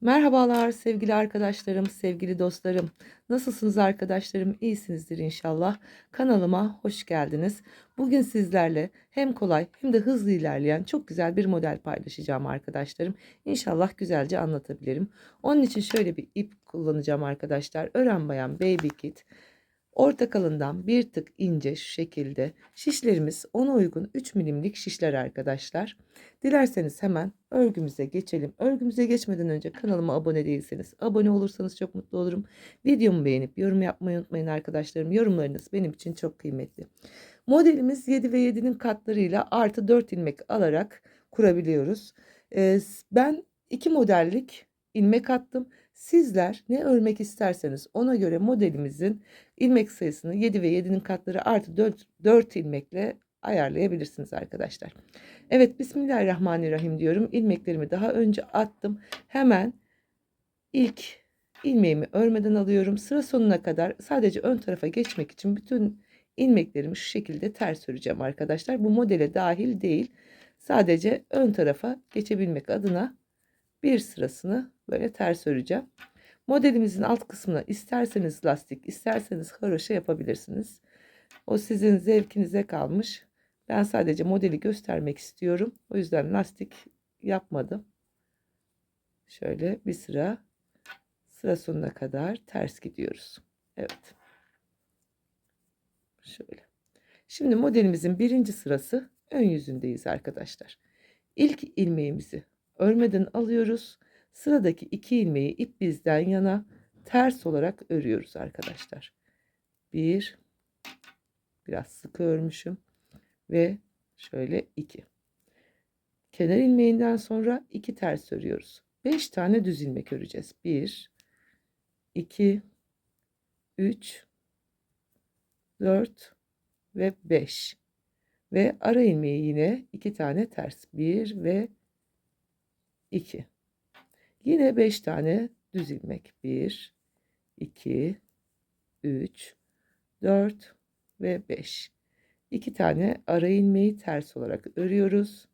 Merhabalar sevgili arkadaşlarım, sevgili dostlarım. Nasılsınız arkadaşlarım? İyisinizdir inşallah. Kanalıma hoş geldiniz. Bugün sizlerle hem kolay hem de hızlı ilerleyen çok güzel bir model paylaşacağım arkadaşlarım. İnşallah güzelce anlatabilirim. Onun için şöyle bir ip kullanacağım arkadaşlar. Ören Bayan Baby Kit. Orta kalından bir tık ince şu şekilde. Şişlerimiz ona uygun 3 milimlik şişler arkadaşlar. Dilerseniz hemen örgümüze geçelim. Örgümüze geçmeden önce kanalıma abone değilseniz abone olursanız çok mutlu olurum. Videomu beğenip yorum yapmayı unutmayın arkadaşlarım. Yorumlarınız benim için çok kıymetli. Modelimiz 7 ve 7'nin katlarıyla artı 4 ilmek alarak kurabiliyoruz. Ee, ben iki modellik ilmek attım. Sizler ne örmek isterseniz ona göre modelimizin ilmek sayısını 7 ve 7'nin katları artı 4, 4 ilmekle ayarlayabilirsiniz arkadaşlar. Evet Bismillahirrahmanirrahim diyorum. İlmeklerimi daha önce attım. Hemen ilk ilmeğimi örmeden alıyorum. Sıra sonuna kadar sadece ön tarafa geçmek için bütün ilmeklerimi şu şekilde ters öreceğim arkadaşlar. Bu modele dahil değil. Sadece ön tarafa geçebilmek adına bir sırasını böyle ters öreceğim. Modelimizin alt kısmına isterseniz lastik, isterseniz haroşa yapabilirsiniz. O sizin zevkinize kalmış. Ben sadece modeli göstermek istiyorum. O yüzden lastik yapmadım. Şöyle bir sıra sıra sonuna kadar ters gidiyoruz. Evet. Şöyle. Şimdi modelimizin birinci sırası ön yüzündeyiz arkadaşlar. İlk ilmeğimizi örmeden alıyoruz. Sıradaki iki ilmeği ip bizden yana ters olarak örüyoruz arkadaşlar. Bir, biraz sıkı örmüşüm ve şöyle iki. Kenar ilmeğinden sonra iki ters örüyoruz. Beş tane düz ilmek öreceğiz. Bir, iki, üç, dört ve beş. Ve ara ilmeği yine iki tane ters. Bir ve iki. Yine 5 tane düz ilmek. 1, 2, 3, 4 ve 5. 2 tane ara ilmeği ters olarak örüyoruz.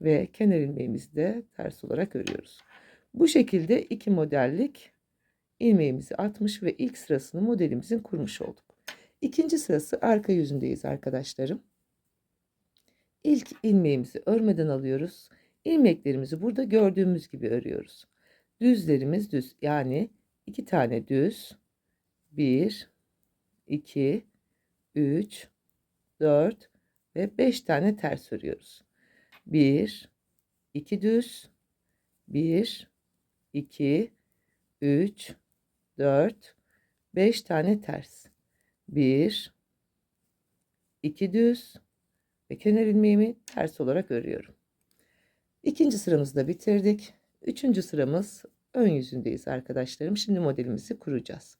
Ve kenar ilmeğimizi de ters olarak örüyoruz. Bu şekilde iki modellik ilmeğimizi atmış ve ilk sırasını modelimizin kurmuş olduk. İkinci sırası arka yüzündeyiz arkadaşlarım. İlk ilmeğimizi örmeden alıyoruz ilmeklerimizi burada gördüğümüz gibi örüyoruz. Düzlerimiz düz yani iki tane düz 1 2 3 4 ve 5 tane ters örüyoruz. 1 2 düz 1 2 3 4 5 tane ters. 1 2 düz ve kenar ilmeğimi ters olarak örüyorum. İkinci sıramızı da bitirdik. Üçüncü sıramız ön yüzündeyiz arkadaşlarım. Şimdi modelimizi kuracağız.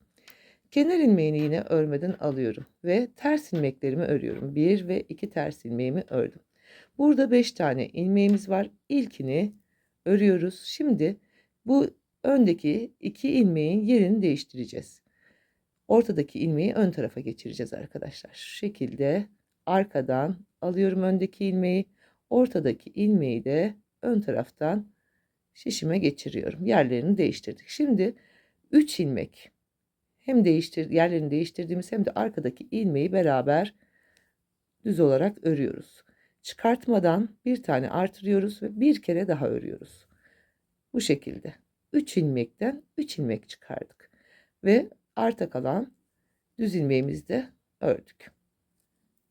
Kenar ilmeğini yine örmeden alıyorum ve ters ilmeklerimi örüyorum. Bir ve iki ters ilmeğimi ördüm. Burada beş tane ilmeğimiz var. İlkini örüyoruz. Şimdi bu öndeki iki ilmeğin yerini değiştireceğiz. Ortadaki ilmeği ön tarafa geçireceğiz arkadaşlar. Şu şekilde arkadan alıyorum öndeki ilmeği. Ortadaki ilmeği de ön taraftan şişime geçiriyorum. Yerlerini değiştirdik. Şimdi 3 ilmek hem değiştir yerlerini değiştirdiğimiz hem de arkadaki ilmeği beraber düz olarak örüyoruz. Çıkartmadan bir tane artırıyoruz ve bir kere daha örüyoruz. Bu şekilde 3 ilmekten 3 ilmek çıkardık ve arta kalan düz ilmeğimizi de ördük.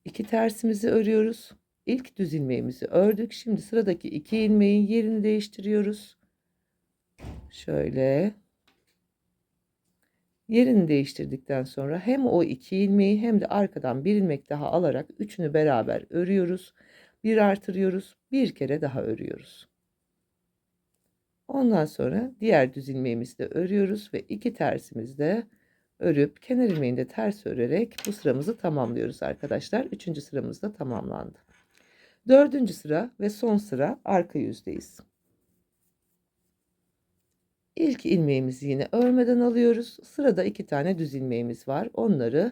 İki tersimizi örüyoruz. İlk düz ilmeğimizi ördük. Şimdi sıradaki iki ilmeğin yerini değiştiriyoruz. Şöyle. Yerini değiştirdikten sonra hem o iki ilmeği hem de arkadan bir ilmek daha alarak üçünü beraber örüyoruz. Bir artırıyoruz. Bir kere daha örüyoruz. Ondan sonra diğer düz ilmeğimizi de örüyoruz ve iki tersimizi de örüp kenar ilmeğini de ters örerek bu sıramızı tamamlıyoruz arkadaşlar. Üçüncü sıramız da tamamlandı. Dördüncü sıra ve son sıra arka yüzdeyiz. İlk ilmeğimizi yine örmeden alıyoruz. Sırada iki tane düz ilmeğimiz var. Onları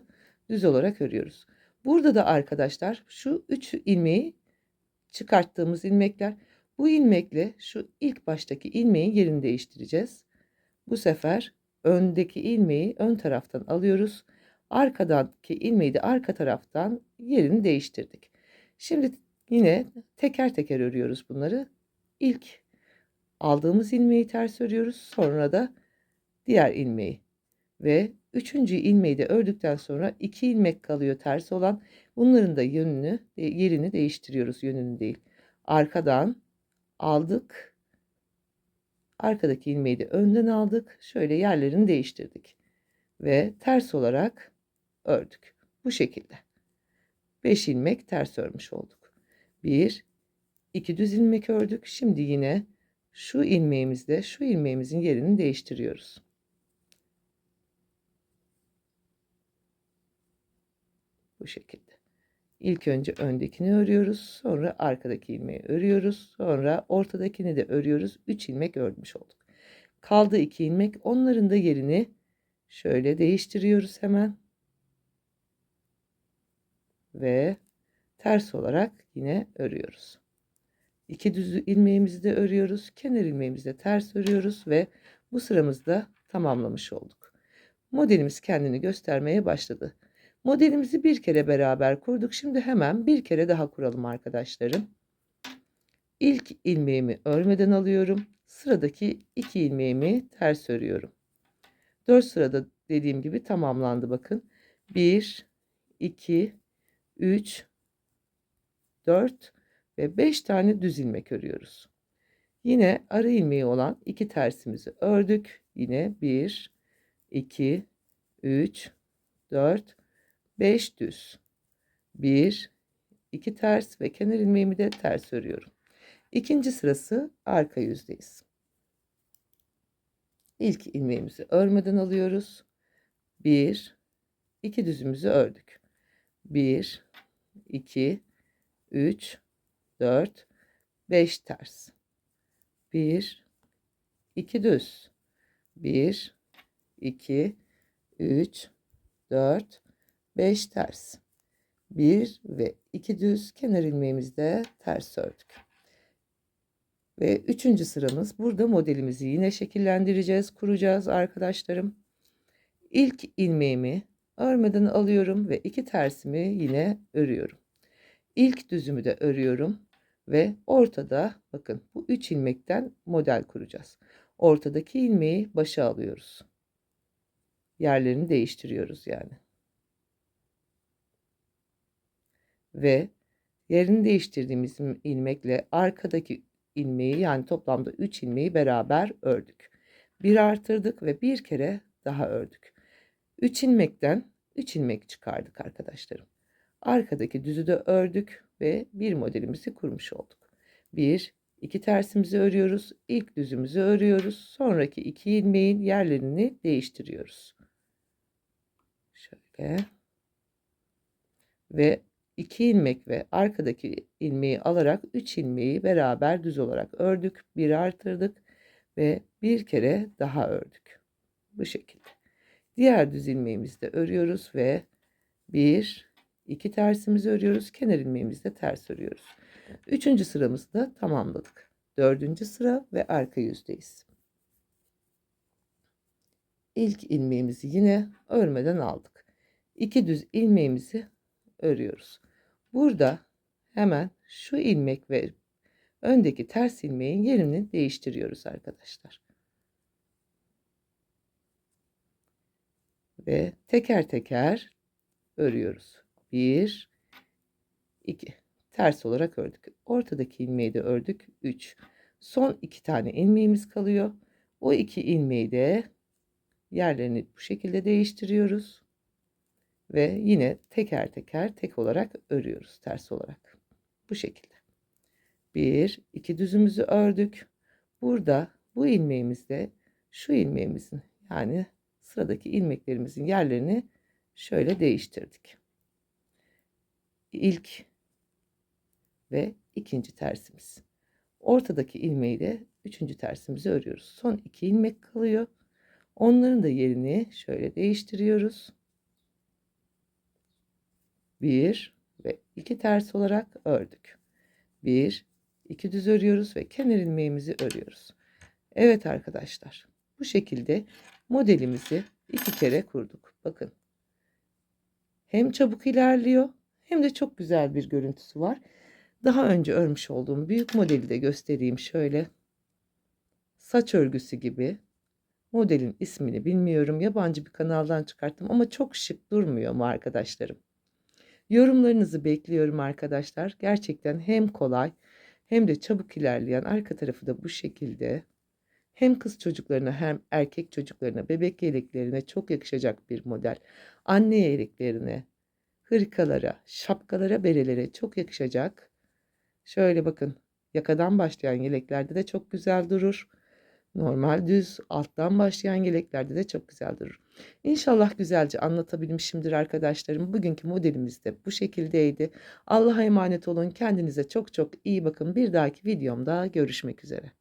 düz olarak örüyoruz. Burada da arkadaşlar şu üç ilmeği çıkarttığımız ilmekler. Bu ilmekle şu ilk baştaki ilmeğin yerini değiştireceğiz. Bu sefer öndeki ilmeği ön taraftan alıyoruz. Arkadaki ilmeği de arka taraftan yerini değiştirdik. Şimdi yine teker teker örüyoruz bunları. İlk aldığımız ilmeği ters örüyoruz. Sonra da diğer ilmeği ve üçüncü ilmeği de ördükten sonra iki ilmek kalıyor ters olan. Bunların da yönünü, yerini değiştiriyoruz yönünü değil. Arkadan aldık. Arkadaki ilmeği de önden aldık. Şöyle yerlerini değiştirdik. Ve ters olarak ördük. Bu şekilde. 5 ilmek ters örmüş olduk. 1 2 düz ilmek ördük. Şimdi yine şu ilmeğimizde şu ilmeğimizin yerini değiştiriyoruz. Bu şekilde. İlk önce öndekini örüyoruz. Sonra arkadaki ilmeği örüyoruz. Sonra ortadakini de örüyoruz. 3 ilmek örmüş olduk. Kaldı 2 ilmek. Onların da yerini şöyle değiştiriyoruz hemen. Ve ters olarak yine örüyoruz. İki düz ilmeğimizi de örüyoruz. Kenar ilmeğimizi de ters örüyoruz ve bu sıramızda tamamlamış olduk. Modelimiz kendini göstermeye başladı. Modelimizi bir kere beraber kurduk. Şimdi hemen bir kere daha kuralım arkadaşlarım. İlk ilmeğimi örmeden alıyorum. Sıradaki iki ilmeğimi ters örüyorum. 4 sırada dediğim gibi tamamlandı bakın. 1 2 3 4 ve 5 tane düz ilmek örüyoruz. Yine ara ilmeği olan iki tersimizi ördük. Yine 1 2 3 4 5 düz. 1 2 ters ve kenar ilmeğimi de ters örüyorum. İkinci sırası arka yüzdeyiz. İlk ilmeğimizi örmeden alıyoruz. 1 2 düzümüzü ördük. 1 2 3 4 5 ters. 1 2 düz. 1 2 3 4 5 ters. 1 ve 2 düz kenar ilmeğimizde ters ördük. Ve üçüncü sıramız burada modelimizi yine şekillendireceğiz, kuracağız arkadaşlarım. İlk ilmeğimi örmeden alıyorum ve iki tersimi yine örüyorum. İlk düzümü de örüyorum ve ortada bakın bu 3 ilmekten model kuracağız. Ortadaki ilmeği başa alıyoruz. Yerlerini değiştiriyoruz yani. Ve yerini değiştirdiğimiz ilmekle arkadaki ilmeği yani toplamda 3 ilmeği beraber ördük. Bir artırdık ve bir kere daha ördük. 3 ilmekten 3 ilmek çıkardık arkadaşlarım. Arkadaki düzü de ördük ve bir modelimizi kurmuş olduk. Bir, iki tersimizi örüyoruz. İlk düzümüzü örüyoruz. Sonraki iki ilmeğin yerlerini değiştiriyoruz. Şöyle. Ve iki ilmek ve arkadaki ilmeği alarak üç ilmeği beraber düz olarak ördük. Bir artırdık ve bir kere daha ördük. Bu şekilde. Diğer düz ilmeğimizi de örüyoruz ve bir, iki tersimizi örüyoruz. Kenar ilmeğimizi de ters örüyoruz. Üçüncü sıramızı da tamamladık. Dördüncü sıra ve arka yüzdeyiz. İlk ilmeğimizi yine örmeden aldık. İki düz ilmeğimizi örüyoruz. Burada hemen şu ilmek ve öndeki ters ilmeğin yerini değiştiriyoruz arkadaşlar. Ve teker teker örüyoruz. 1 2 ters olarak ördük. Ortadaki ilmeği de ördük. 3 son iki tane ilmeğimiz kalıyor. O iki ilmeği de yerlerini bu şekilde değiştiriyoruz. Ve yine teker teker tek olarak örüyoruz ters olarak. Bu şekilde. Bir, iki düzümüzü ördük. Burada bu ilmeğimizde şu ilmeğimizin yani sıradaki ilmeklerimizin yerlerini şöyle değiştirdik. İlk ve ikinci tersimiz. Ortadaki ilmeği de üçüncü tersimizi örüyoruz. Son iki ilmek kalıyor. Onların da yerini şöyle değiştiriyoruz. Bir ve iki ters olarak ördük. Bir, iki düz örüyoruz ve kenar ilmeğimizi örüyoruz. Evet arkadaşlar bu şekilde modelimizi iki kere kurduk. Bakın hem çabuk ilerliyor hem de çok güzel bir görüntüsü var. Daha önce örmüş olduğum büyük modeli de göstereyim şöyle. Saç örgüsü gibi. Modelin ismini bilmiyorum. Yabancı bir kanaldan çıkarttım ama çok şık durmuyor mu arkadaşlarım? Yorumlarınızı bekliyorum arkadaşlar. Gerçekten hem kolay hem de çabuk ilerleyen arka tarafı da bu şekilde. Hem kız çocuklarına hem erkek çocuklarına bebek yeleklerine çok yakışacak bir model. Anne yeleklerine, hırkalara, şapkalara, berelere çok yakışacak. Şöyle bakın yakadan başlayan yeleklerde de çok güzel durur. Normal düz alttan başlayan yeleklerde de çok güzel durur. İnşallah güzelce anlatabilmişimdir arkadaşlarım. Bugünkü modelimiz de bu şekildeydi. Allah'a emanet olun. Kendinize çok çok iyi bakın. Bir dahaki videomda görüşmek üzere.